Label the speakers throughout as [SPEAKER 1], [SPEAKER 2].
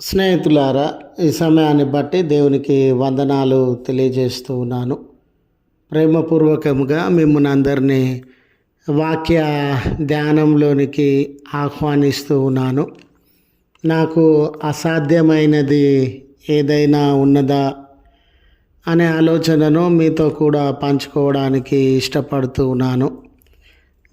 [SPEAKER 1] స్నేహితులారా ఈ సమయాన్ని బట్టి దేవునికి వందనాలు తెలియజేస్తూ ఉన్నాను. ప్రేమపూర్వకంగా మిమ్మల్ని అందరినీ వాక్య ధ్యానంలోనికి ఆహ్వానిస్తూ ఉన్నాను. నాకు అసాధ్యమైనది ఏదైనా ఉన్నదా అనే ఆలోచనను మీతో కూడా పంచుకోవడానికి ఇష్టపడుతూ ఉన్నాను.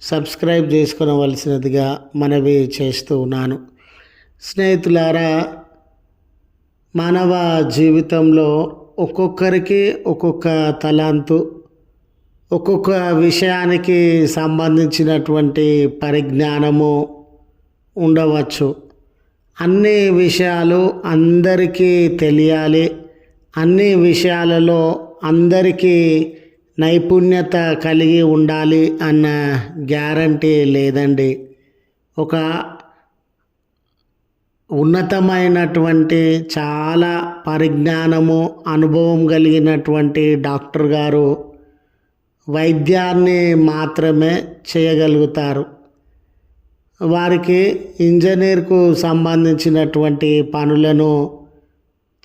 [SPEAKER 1] సబ్స్క్రైబ్ చేసుకునవలసినదిగా మనవి చేస్తూ ఉన్నాను. స్నేహితులారా మానవ జీవితంలో ఒక్కొక్కరికి ఒక్కొక్క తలాంతు ఒక్కొక్క విషయానికి సంబంధించినటువంటి పరిజ్ఞానము ఉండవచ్చు. అన్ని విషయాలు అందరికీ తెలియాలి. అన్ని విషయాలలో అందరికీ నైపుణ్యత కలిగి ఉండాలి అన్న గ్యారంటీ లేదండి. ఒక ఉన్నతమైనటువంటి చాలా పరిజ్ఞానము అనుభవం కలిగినటువంటి డాక్టర్ గారు వైద్యాన్ని మాత్రమే చేయగలుగుతారు. వారికి ఇంజనీర్కు సంబంధించినటువంటి పనులను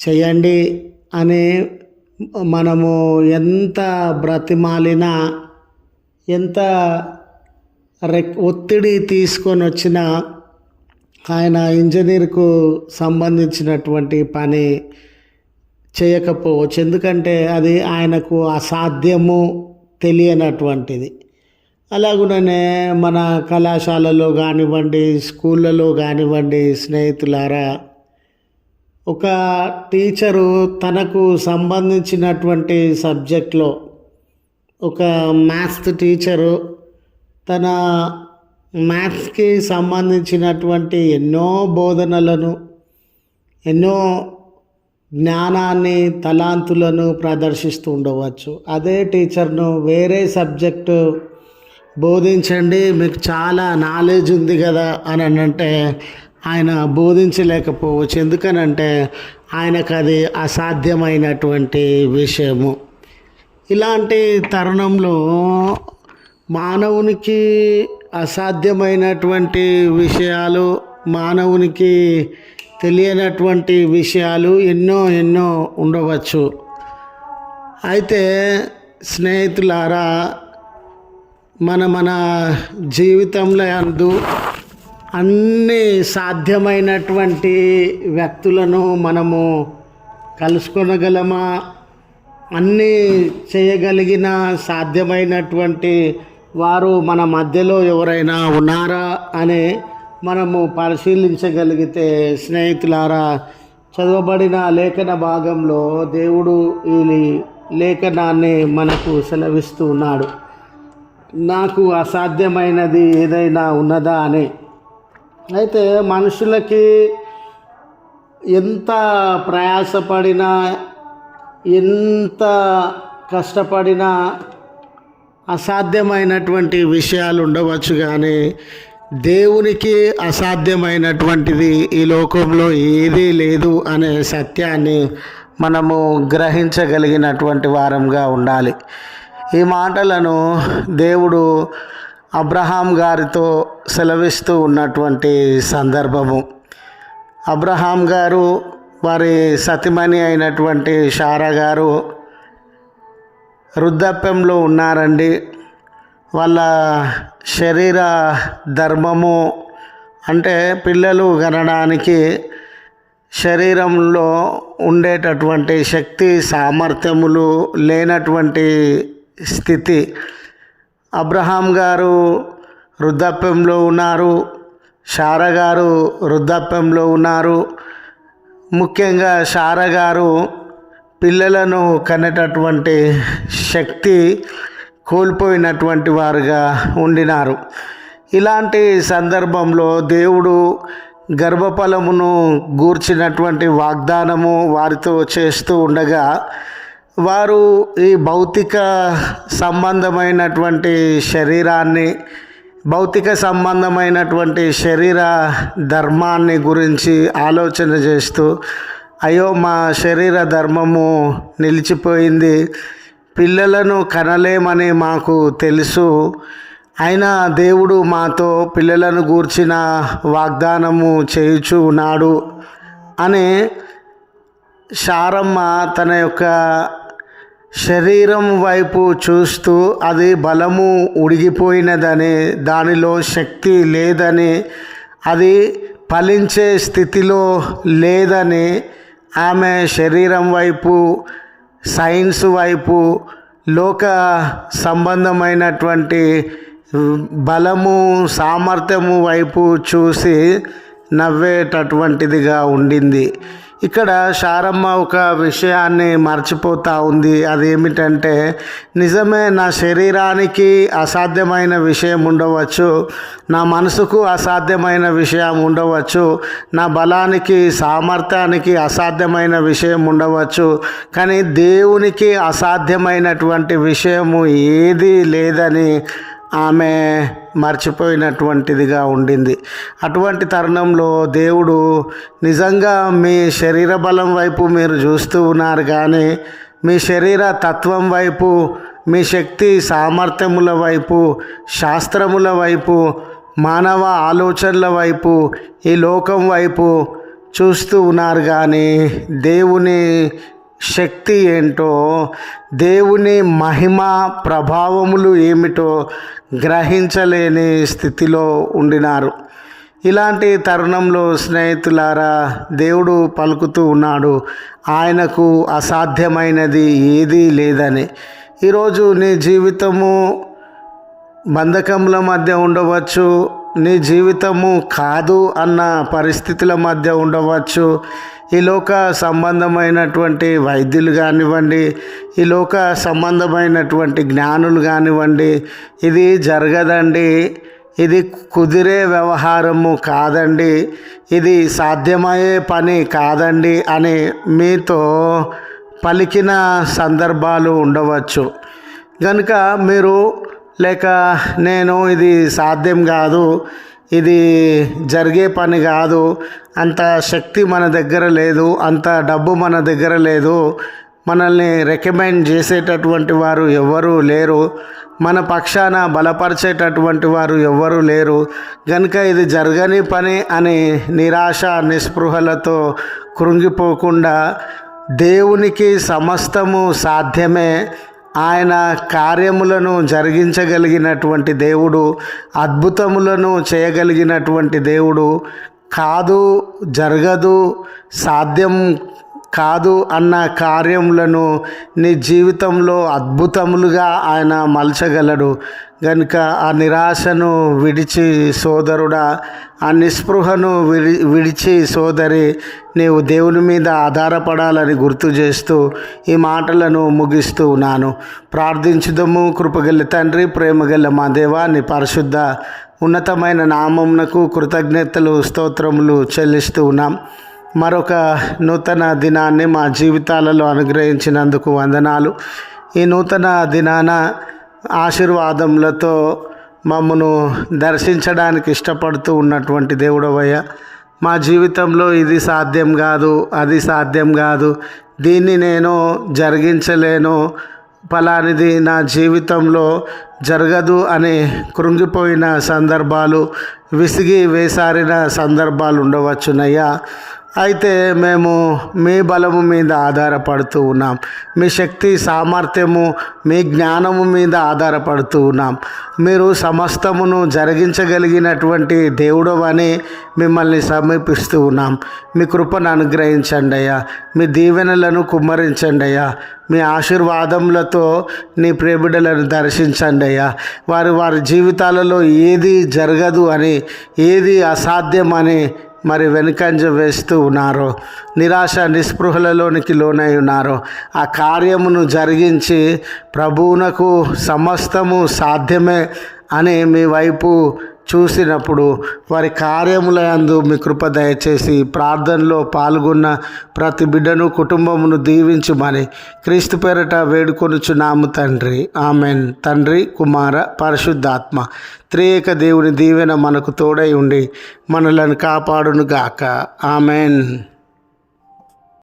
[SPEAKER 1] చేయండి అని మనము ఎంత బ్రతిమాలినా ఎంత రెక్ ఒత్తిడి తీసుకొని వచ్చినా ఆయన ఇంజనీర్కు సంబంధించినటువంటి పని చేయకపోవచ్చు. ఎందుకంటే అది ఆయనకు అసాధ్యము తెలియనటువంటిది. అలాగుననే మన కళాశాలలో కానివ్వండి స్కూళ్ళలో కానివ్వండి స్నేహితులారా ఒక టీచరు తనకు సంబంధించినటువంటి సబ్జెక్ట్లో ఒక మ్యాథ్స్ టీచరు తన మ్యాథ్స్కి సంబంధించినటువంటి ఎన్నో బోధనలను ఎన్నో జ్ఞానాన్ని తలాంతులను ప్రదర్శిస్తూ ఉండవచ్చు. అదే టీచర్ను వేరే సబ్జెక్టు బోధించండి మీకు చాలా నాలెడ్జ్ ఉంది కదా అని అంటే ఆయన బోధించలేకపోవచ్చు. ఎందుకనంటే ఆయనకు అది అసాధ్యమైనటువంటి విషయము. ఇలాంటి తరుణంలో మానవునికి అసాధ్యమైనటువంటి విషయాలు మానవునికి తెలియనటువంటి విషయాలు ఎన్నో ఎన్నో ఉండవచ్చు. అయితే స్నేహితులారా మన మన జీవితంలో అందు అన్ని సాధ్యమైనటువంటి వ్యక్తులను మనము కలుసుకొనగలమా? అన్నీ చేయగలిగిన సాధ్యమైనటువంటి వారు మన మధ్యలో ఎవరైనా ఉన్నారా అని మనము పరిశీలించగలిగితే స్నేహితులారా చదవబడిన లేఖన భాగంలో దేవుడు ఈ లేఖనాన్ని మనకు సెలవిస్తూ ఉన్నాడు. నాకు అసాధ్యమైనది ఏదైనా ఉన్నదా అని అయితే మనుషులకి ఎంత ప్రయాసపడినా ఎంత కష్టపడినా అసాధ్యమైనటువంటి విషయాలు ఉండవచ్చు కానీ దేవునికి అసాధ్యమైనటువంటిది ఈ లోకంలో ఏదీ లేదు అనే సత్యాన్ని మనము గ్రహించగలిగినటువంటి వారంగా ఉండాలి. ఈ మాటలను దేవుడు అబ్రహాం గారితో సెలవిస్తూ ఉన్నటువంటి సందర్భము. అబ్రహాం గారు వారి సతిమణి అయినటువంటి షారా గారు వృద్ధాప్యంలో ఉన్నారండి. వాళ్ళ శరీర ధర్మము అంటే పిల్లలు కనడానికి శరీరంలో ఉండేటటువంటి శక్తి సామర్థ్యములు లేనటువంటి స్థితి. అబ్రహాం గారు వృద్ధాప్యంలో ఉన్నారు. షారా గారు వృద్ధాప్యంలో ఉన్నారు. ముఖ్యంగా షారా గారు పిల్లలను కనేటటువంటి శక్తి కోల్పోయినటువంటి వారుగా ఉండినారు. ఇలాంటి సందర్భంలో దేవుడు గర్భఫలమును గూర్చినటువంటి వాగ్దానము వారితో చేస్తూ ఉండగా వారు ఈ భౌతిక సంబంధమైనటువంటి శరీరాన్ని భౌతిక సంబంధమైనటువంటి శరీర ధర్మాన్ని గురించి ఆలోచన చేస్తూ అయ్యో మా శరీర ధర్మము నిలిచిపోయింది పిల్లలను కనలేమని మాకు తెలుసు. అయినా దేవుడు మాతో పిల్లలను గూర్చిన వాగ్దానము చేయుచు ఉన్నాడు అని శారమ్మ తన యొక్క శరీరం వైపు చూస్తూ అది బలము ఉడిగిపోయినదని దానిలో శక్తి లేదని అది ఫలించే స్థితిలో లేదని ఆమె శరీరం వైపు సైన్స్ వైపు లోక సంబంధమైనటువంటి బలము సామర్థ్యము వైపు చూసి నవ్వేటటువంటిదిగా ఉండింది. ఇక్కడ శారమ్మ ఒక విషయాన్ని మర్చిపోతూ ఉంది. అదేమిటంటే నిజమే నా శరీరానికి అసాధ్యమైన విషయం ఉండవచ్చు నా మనసుకు అసాధ్యమైన విషయం ఉండవచ్చు నా బలానికి సామర్థ్యానికి అసాధ్యమైన విషయం ఉండవచ్చు కానీ దేవునికి అసాధ్యమైనటువంటి విషయము ఏదీ లేదని ఆమె మర్చిపోయినటువంటిదిగా ఉండింది. అటువంటి తరుణంలో దేవుడు నిజంగా మీ శరీర బలం వైపు మీరు చూస్తూ ఉన్నారు కానీ మీ శరీర తత్వం వైపు మీ శక్తి సామర్థ్యముల వైపు శాస్త్రముల వైపు మానవ ఆలోచనల వైపు ఈ లోకం వైపు చూస్తూ ఉన్నారు కానీ దేవుని శక్తి ఏంటో దేవుని మహిమ ప్రభావములు ఏమిటో గ్రహించలేని స్థితిలో ఉండినారు. ఇలాంటి తరుణంలో స్నేహితులారా దేవుడు పలుకుతూ ఉన్నాడు ఆయనకు అసాధ్యమైనది ఏదీ లేదని. ఈరోజు నీ జీవితము బంధకముల మధ్య ఉండవచ్చు నీ జీవితము కాదు అన్న పరిస్థితుల మధ్య ఉండవచ్చు ఈ లోక సంబంధమైనటువంటి వైద్యులు కానివ్వండి ఈ లోక సంబంధమైనటువంటి జ్ఞానులు కానివ్వండి ఇది జరగదండి. ఇది కుదిరే వ్యవహారము కాదండి. ఇది సాధ్యమయ్యే పని కాదండి అని మీతో పలికిన సందర్భాలు ఉండవచ్చు. కనుక మీరు లేక నేను ఇది సాధ్యం కాదు. ఇది జరిగే పని కాదు. అంత శక్తి మన దగ్గర లేదు. అంత డబ్బు మన దగ్గర లేదు. మనల్ని రికమెండ్ చేసేటటువంటి వారు ఎవ్వరూ లేరు. మన పక్షాన బలపరిచేటటువంటి వారు ఎవ్వరూ లేరు. కనుక ఇది జరగని పని అని నిరాశ నిస్పృహలతో కృంగిపోకుండా దేవునికి సమస్తము సాధ్యమే. ఆయన కార్యములను జరిగించగలిగినటువంటి దేవుడు అద్భుతములను చేయగలిగినటువంటి దేవుడు. కాదు జరగదు సాధ్యం కాదు అన్న కార్యములను నీ జీవితంలో అద్భుతములుగా ఆయన మలచగలడు. కనుక ఆ నిరాశను విడిచి సోదరుడా ఆ నిస్పృహను విడి విడిచి సోదరి నీవు దేవుని మీద ఆధారపడాలని గుర్తు చేస్తూ ఈ మాటలను ముగిస్తూ ఉన్నాను. ప్రార్థించుదము. కృపగల తండ్రి ప్రేమగల మా దేవా నీ పరిశుద్ధ ఉన్నతమైన నామమునకు కృతజ్ఞతలు స్తోత్రములు చెల్లిస్తూ ఉన్నాం. మరొక నూతన దినాన్ని మా జీవితాలలో అనుగ్రహించినందుకు వందనాలు. ఈ నూతన దినాన ఆశీర్వాదములతో మమ్మను దర్శించడానికి ఇష్టపడుతూ ఉన్నటువంటి దేవుడవయ్య మా జీవితంలో ఇది సాధ్యం కాదు అది సాధ్యం కాదు దీన్ని నేను జరిగించలేను ఫలానిది నా జీవితంలో జరగదు అని కృంగిపోయిన సందర్భాలు విసిగి వేసారిన సందర్భాలు ఉండవచ్చునయ్యా. అయితే మేము మీ బలము మీద ఆధారపడుతూ ఉన్నాం. మీ శక్తి సామర్థ్యము మీ జ్ఞానము మీద ఆధారపడుతూ ఉన్నాం. మీరు సమస్తమును జరిగించగలిగినటువంటి దేవుడు అని మిమ్మల్ని సమీపిస్తూ ఉన్నాం. మీ కృపను అనుగ్రహించండి అయ్యా. మీ దీవెనలను కుమ్మరించండి అయ్యా. మీ ఆశీర్వాదములతో నీ ప్రేమిడలను దర్శించండి అయ్యా. వారి వారి జీవితాలలో ఏది జరగదు అని ఏది అసాధ్యం అని మరి వెనుకంజ వేస్తూ ఉన్నారో నిరాశ నిస్పృహలలోనికి లోనై ఉన్నారో ఆ కార్యమును జరిగించి ప్రభువునకు సమస్తము సాధ్యమే అని మీ వైపు చూసినప్పుడు వారి కార్యములందు మీ కృప దయచేసి ప్రార్థనలో పాల్గొన్న ప్రతి బిడ్డను కుటుంబమును దీవించుమని క్రీస్తు పేరట వేడుకొనుచున్నాము తండ్రి. ఆమెన్. తండ్రి కుమార పరిశుద్ధాత్మ త్రియేక దేవుని దీవెన మనకు తోడై ఉండి మనలను కాపాడును గాక ఆమెన్.